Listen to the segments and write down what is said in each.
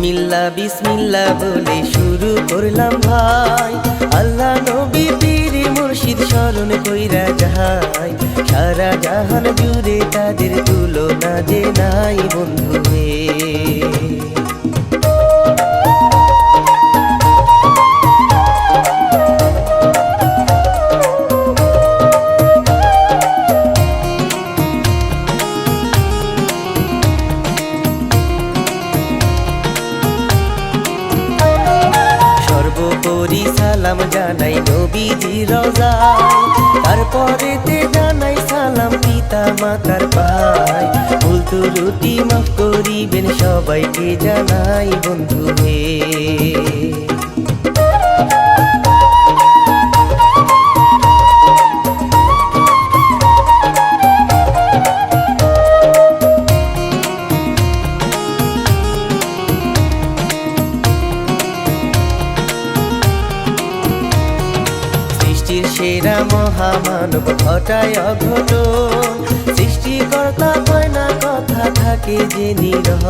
বিসমিল্লা বিসমিল্লা বলে শুরু করলাম ভাই। আল্লাহ নবী পীর মুর্শিদ স্মরণ কইরা যাহাই। সারা জাহান জুড়ে তাদের তুলনা যে নাই বন্ধু হে। জানাই নবীজি রজা তারপরে তে জানাই সালাম পিতা মাতার ভাই ভুল রুটি মাফ করিবেন সবাইকে জানাই বন্ধু হে মহামানব ঘটায় অঘট সৃষ্টিকর্তা কয় না কথা থাকে যে নিরহ।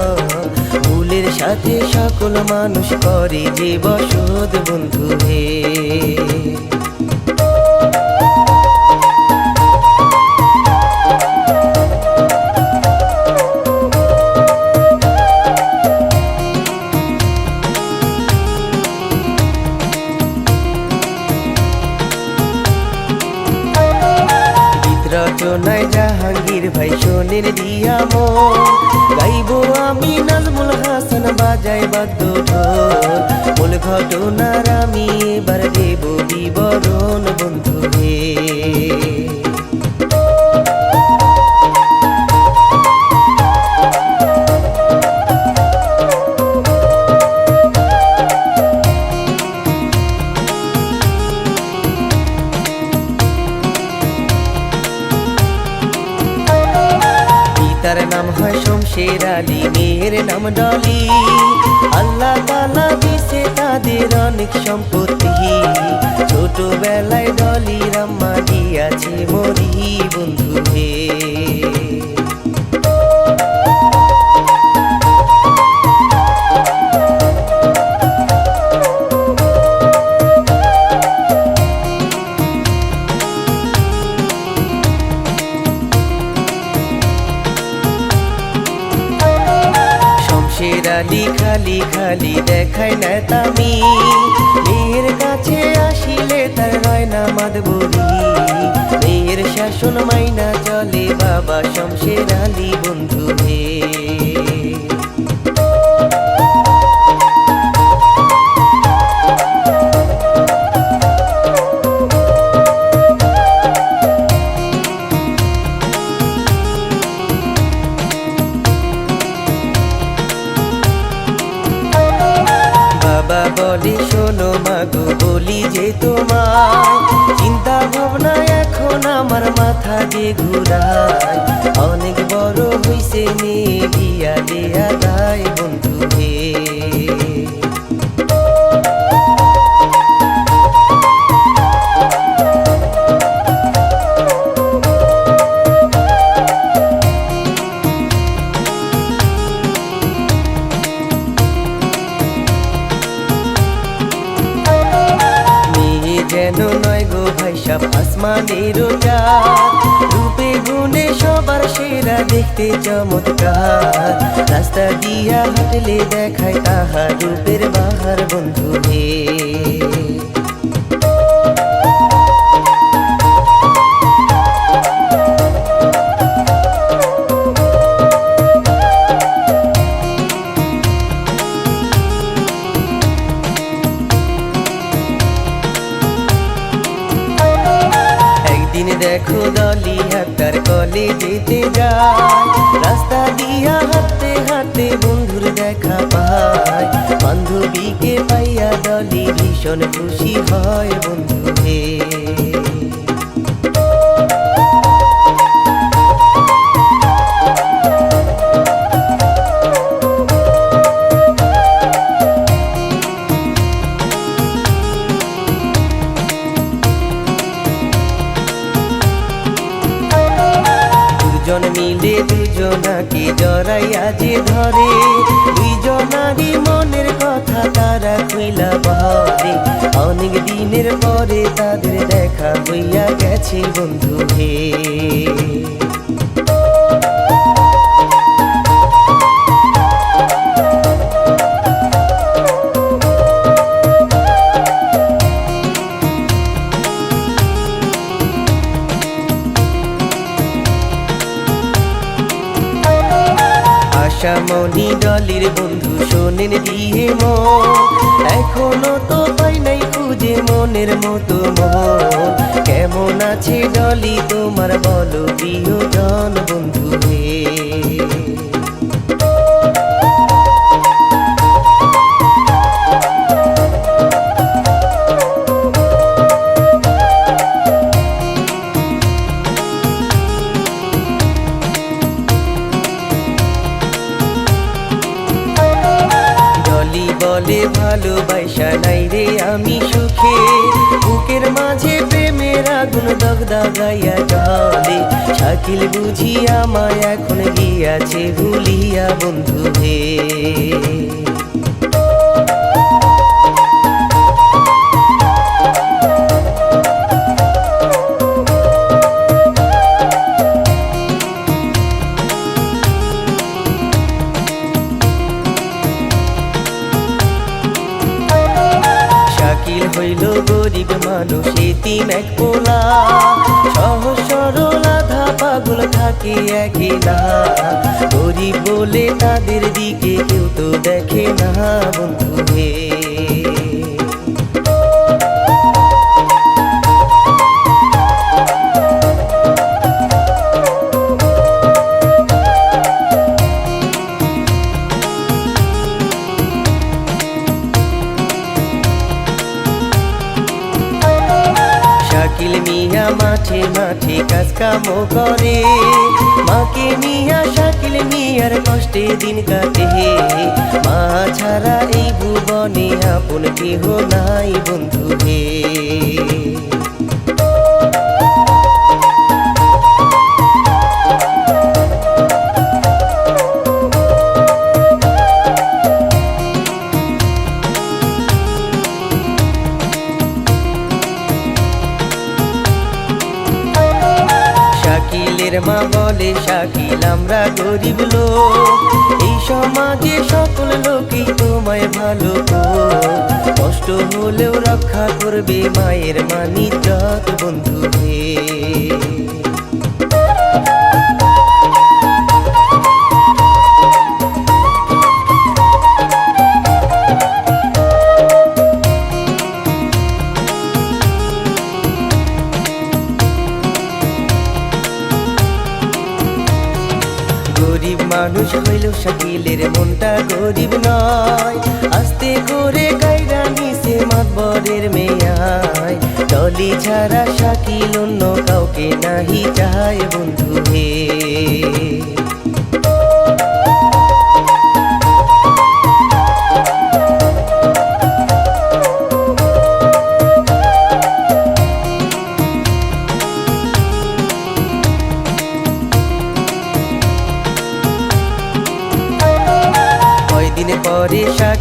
ভুলের সাথে সকল মানুষ করে যে বসত বন্ধু হে। ভাই সোনের দিয়াম গাইব আমি নাজমুল হাসান বাজাই বাদ্য ঢোল মূল ঘটনার আমি হয় শমশের আলী, মেয়ের নাম ডলি। আল্লাহ তালা দিছে তাদের অনেক সম্পত্তি। ছোটবেলায় ডলি রাম্মা দিয়াছে মরি বন্ধু হে খালি খালি দেখায় না তামি মেয়ের কাছে আসিলে তার রয় না মাদবরি মেয়ের শাসন মাইনা চলে বাবা, শমশের আলী বন্ধু হে যে ঘুরায় অনেক বড় হইছে মেয়ে বিয়া দেয়া দায় বন্ধু হে। যেন নয় গো ভাই, সব আসমানের দেখতে চমৎকার। রাস্তা দিয়া হাঁটলে দেখায় তাহার রূপের বাহার বন্ধু হে দেখো দলি হাতার কলে যেতে যায়। রাস্তা দিয়া হাতে হাতে বন্ধুর দেখা পায়। বান্ধবীকে পাইয়া দলি ভীষণ খুশি হয় বন্ধু হে দুজনাকে জড়াইয়া যে ধরে? দুইজনারই মনের কথা তারা খুইলা বহরে অনেক দিনের পরে তাদের দেখা হইয়া গেছে বন্ধু হে আশামণি ডলির বন্ধু শোনেন দিয়ে মন এখনও তো পাই নাই খুঁজে মনের মতো মন কেমন আছে ডলি তোমার বলো প্রিয়জন বন্ধু হে বলে ভালোবাসা নাই রে আমি সুখে। বুকের মাঝে প্রেমের আগুন দগদা গাইয়া জলে শাকিল বুঝিয়া আমায় এখন গিয়াছে ভুলিয়া বন্ধু হে। এতিম এক পোলা সহজ সরল আধা পাগল থাকে না গরিব বলে তাদের দিকে কেউ তো দেখে না বন্ধু হে মিয়া মাঠে কাজ কামও করে। মাকে মিয়া শাকিল মিয়ার কষ্টে দিন কাটে। মা ছাড়া এই ভুবনে আপন কেহ নাই বন্ধু হে। মা বলে শাকিল, আমরা গরিব লোক এই সমাজে সকল লোকই তোমায় ভালো। কষ্ট হলেও রক্ষা করবে মায়ের মানি যত বন্ধু মানুষ হইল শাকিলের মনটা গরিব নয়। আস্তে করে গাইরা নিছে মাতবরের মেয়ায়। টলি ছাড়া শাকিল অন্য কাউকে নাহি চায় বন্ধু হে।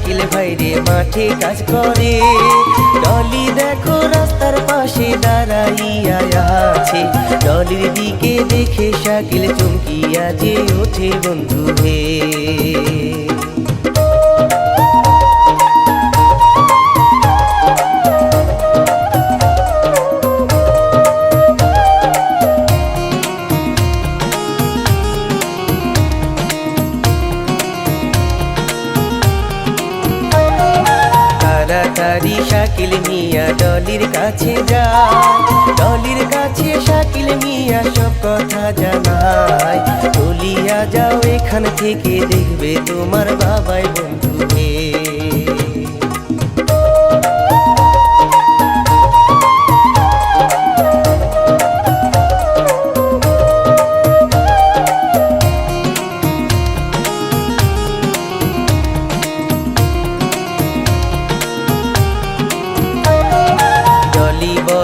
শাকিল ভাইরে মাঠে কাজ করে। ডলি দেখো রাস্তার পাশে দাঁড়াইয়া আছে। ডলির দিকে দেখে শাকিল চমকিয়া যে ওঠে বন্ধু হে শাকিল মিয়া ডলির কাছে যা। ডলির কাছে শাকিল মিয়া, সব কথা জানায় বলিয়া যাও, এখান থেকে দেখবে তোমার বাবাই বন্ধু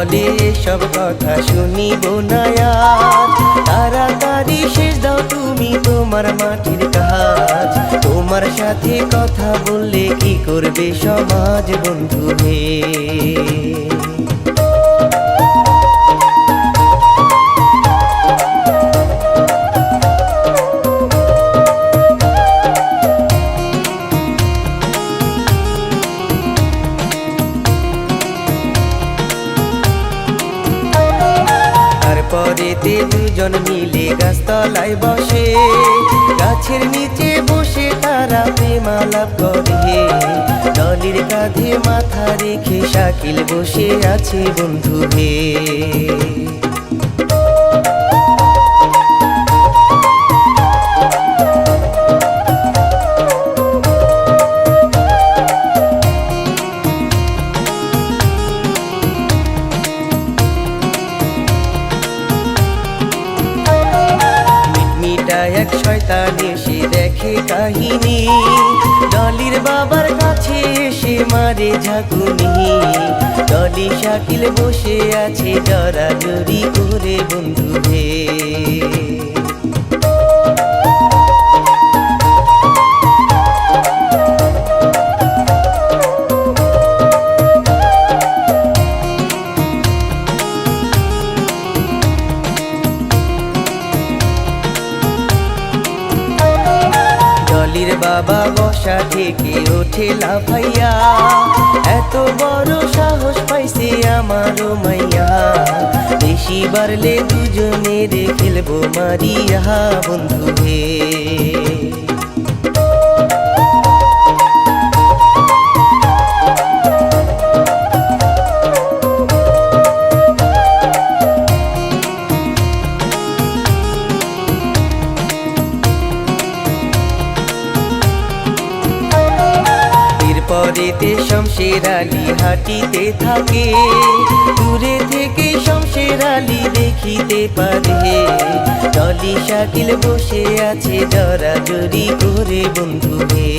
বলে সব কথা শুনিব না। তাড়াতাড়ি শেষ দাও তুমি তোমার মাটির কাজ তোমার সাথে কথা বললে কি করবে সমাজ বন্ধু হে দুজন মিলে গাছতলায় বসে। গাছের নিচে বসে তারা প্রেমালাপ করে। দলের কাঁধে মাথা রেখে শাকিল বসে আছে বন্ধু হে মারে ঝাঁকুনি। ডলি শাকিল বসে আছে জড়াজড়ি করে বন্ধু হে বাবা বসা থেকে ওঠে ভাইয়া। এত বড় সাহস পাইছে আমারও মাইয়া। বেশি বাড়লে দুজনে খেলব মারিয়া বন্ধু হে এরপরেতে শমশের আলী হাঁটিতে থাকে। দূরে থেকে শমশের আলী দেখিতে পারে। ডলি শাকিল বসে আছে জড়াজড়ি করে বন্ধু হে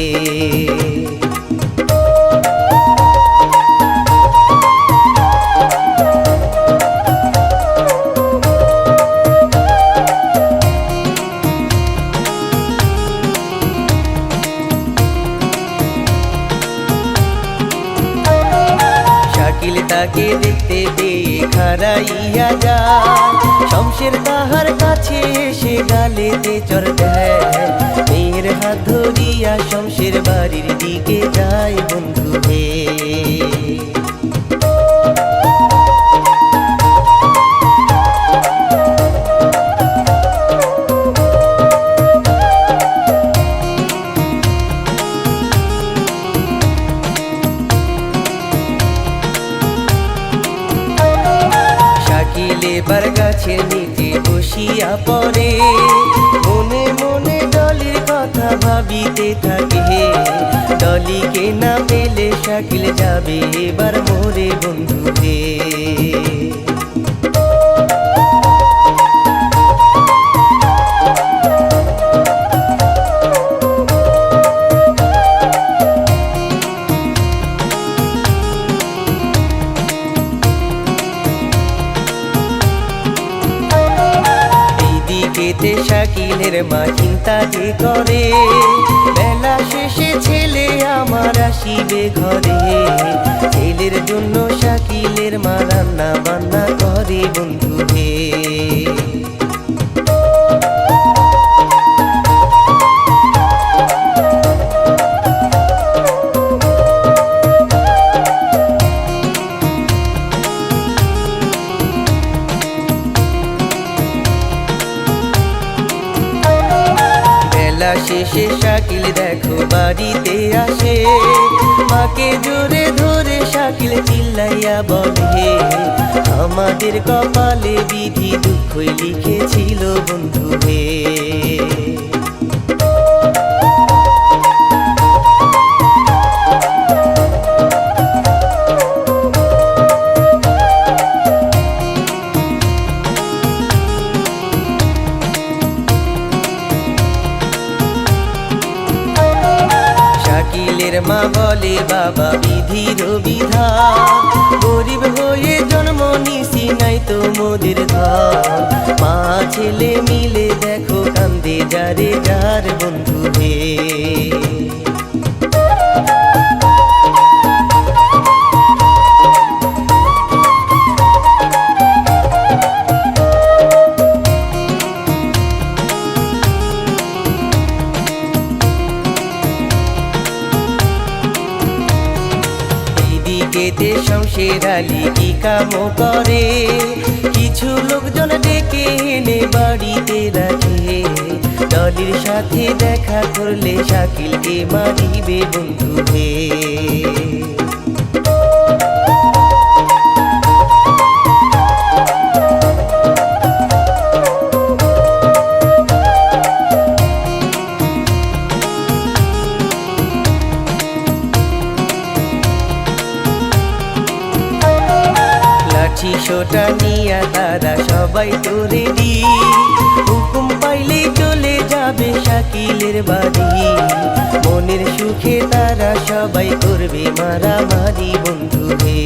তাকে দেখতে দে খারাইয়া যা। শমশের তাহার কাছে এসে গালেতে চর দেয়। মেয়ের হাত ধরিয়া শমশের বাড়ির দিকে যায় বন্ধু হে। শাকিল যাবে। এইদিকেতে শাকিলের মা চিন্তা যে করে। বেলা শেষে ছেলে আমার আসিবে ঘরে। ছেলের জন্য শাকিলের মা রান্না বান্না করে বন্ধু বাড়িতে আসে। মাকে জোরে ধরে শাকিল চিল্লাইয়া বলে, আমাদের কপালে বিধি দুঃখই লিখেছিল বন্ধু হে। মা বলে বাবা বিধির বিধা গরিব হয়ে জন্ম নিশি নাই তো মোদের মা ছেলে মিলে দেখো কান্দে যারে যার বন্ধু হে। এইদিকেতে শমশের আলী কি কাম করে? কিছু লোকজন ডেকে এনে বাড়িতে রাখে। দলের সাথে দেখা করলে শাকিলকে মারিবে বন্ধু হে সোটা নিয়া তারা সবাই তোরে দি হুকুম পাইলে চলে যাবে শাকিলের বাড়ি। মনের সুখে তারা সবাই করবে মারামারি বন্ধু হে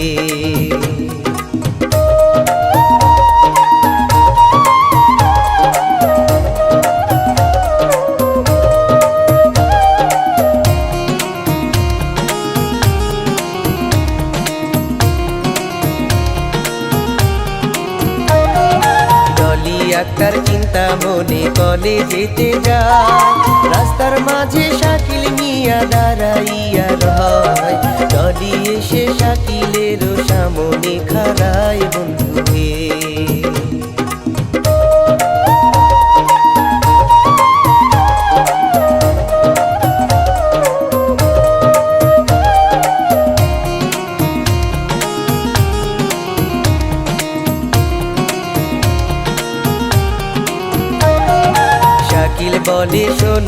মনে কলে যেতে যায়। রাস্তার মাঝে শাকিল মিয়া দাঁড়াইয়া রয়। চলি এসে শাকিলেরও সামনে খারায় বন্ধু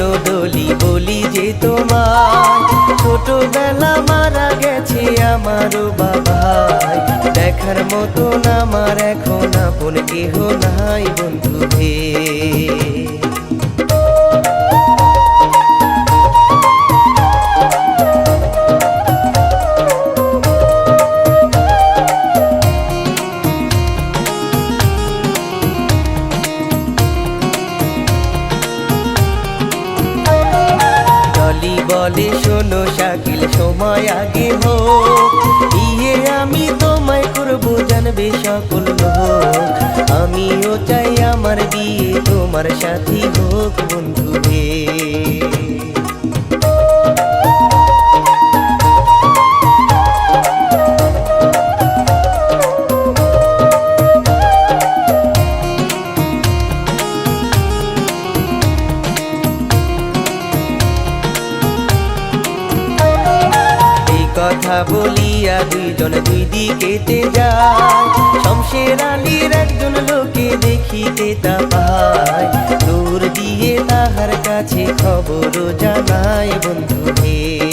শোনো বলি যে তোমার ছোটবেলা মারা গেছে আমারও বাবাই। দেখার মতন আমার এখন আপন কেহ নাই বন্ধু বলে, শোনো শাকিল, সময় আগে হোক। বিয়ে আমি তোমায় করব, জানবে সকল আমিও চাই আমার বিয়ে, তোমার সাথী হোক বন্ধু হে দুইজন দুই দিকেতে যায়। শমশের আলীর একজন লোকে দেখিতে তা পায়। দূর দিয়ে তাহার কাছে খবর জানায় বন্ধু হে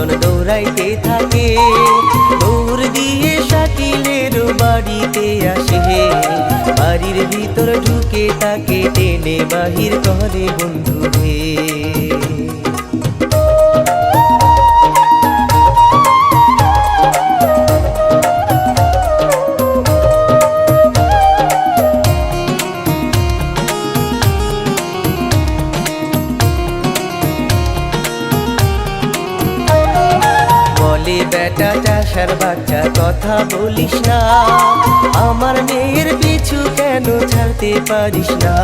লোকজন দৌড়াইতে থাকে। দৌড় দিয়ে শাকিলের বাড়িতে আসে বাড়ির ভিতর ঢুকে তাকে টেনে বাহির করে বন্ধু হে। কথা বলিস না। আমার মেয়ের পিছু কেন ছাড়তে পারিস না?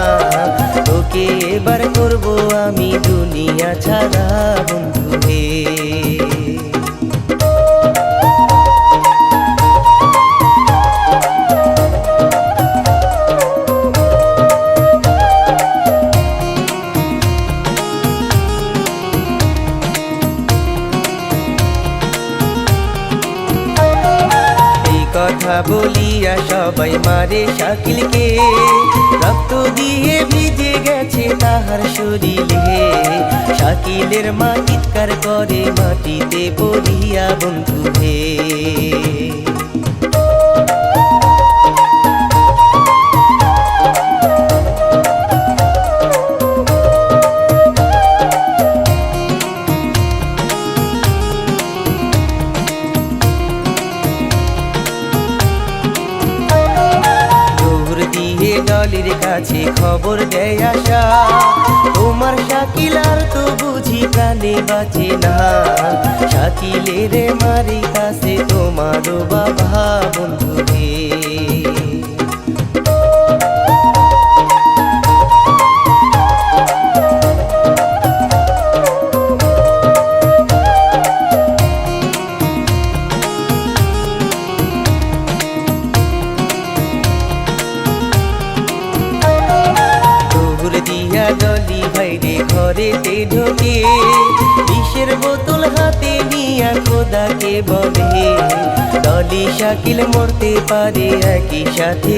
তোকে এবার করব আমি দুনিয়া ছাড়া বন্ধু হে। বলিয়া সবাই মারে শাকিলকে। রক্ত দিয়ে ভিজে গেছে তাহার শরীরে। শাকিলের মা চিৎকার করে মাটিতে পড়িয়া বন্ধু হে কাছে খবর দেয় আসা তোমার শাকিলার তো বুঝি প্রাণে বাঁচে না। শাকিলের মারি কাছে তোমারও বাবা বন্ধু শাকিল মরতে পারে একই সাথে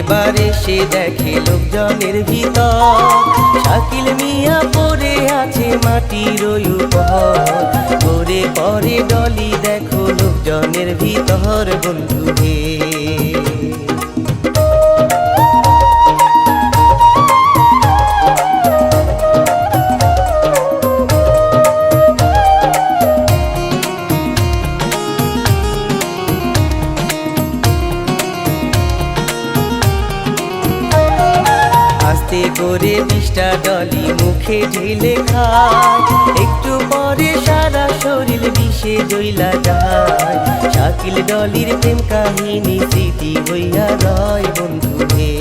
এবার সে দেখে লোকজনের ভিতর। শাকিল মিয়া পরে আছে মাটির পরে পরে ডলি দেখো লোকজনের ভিতর বন্ধু হে মুখে ঢেলে খায়। একটু পরে সারা শরীর বিষে জইলা যায়। শাকিল ডলির প্রেম কাহিনী স্মৃতি হইয়া রয় বন্ধু হে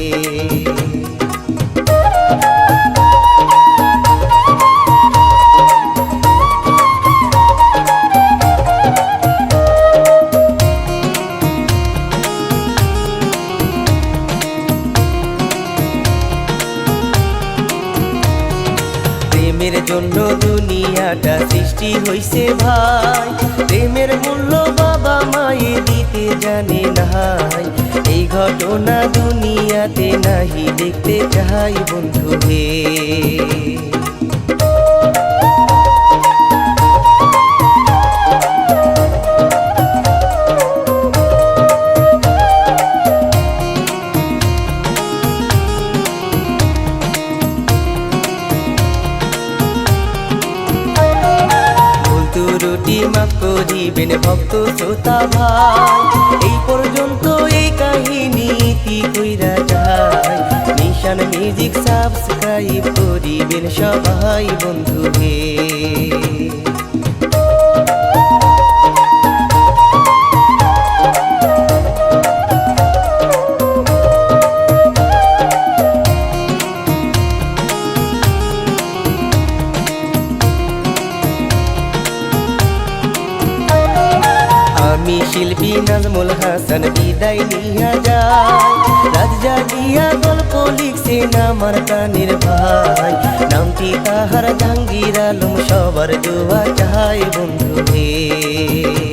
জন্য দুনিয়াটা সৃষ্টি হইছে ভাই। প্রেমের মূল্য বাবা মায়ে দিতে জানে নাই। এই ঘটনা দুনিয়াতে নাহি দেখতে চাই বন্ধু হে করিবেন ভক্ত শ্রোতা ভাই। এই পর্যন্ত এই কাহিনী কি কইরা যায়? নিশান মিউজিক সাবস্ক্রাইব করিবেন সবাই বন্ধু নাজমুল হাসান বিদায় নিয়া যায়। রাত জাগিয়া গল্প লিখছে আমার কানের ভাই। নামটি তাহার জাহাঙ্গীর আলম সবার দোয়া চাই বন্ধু হে।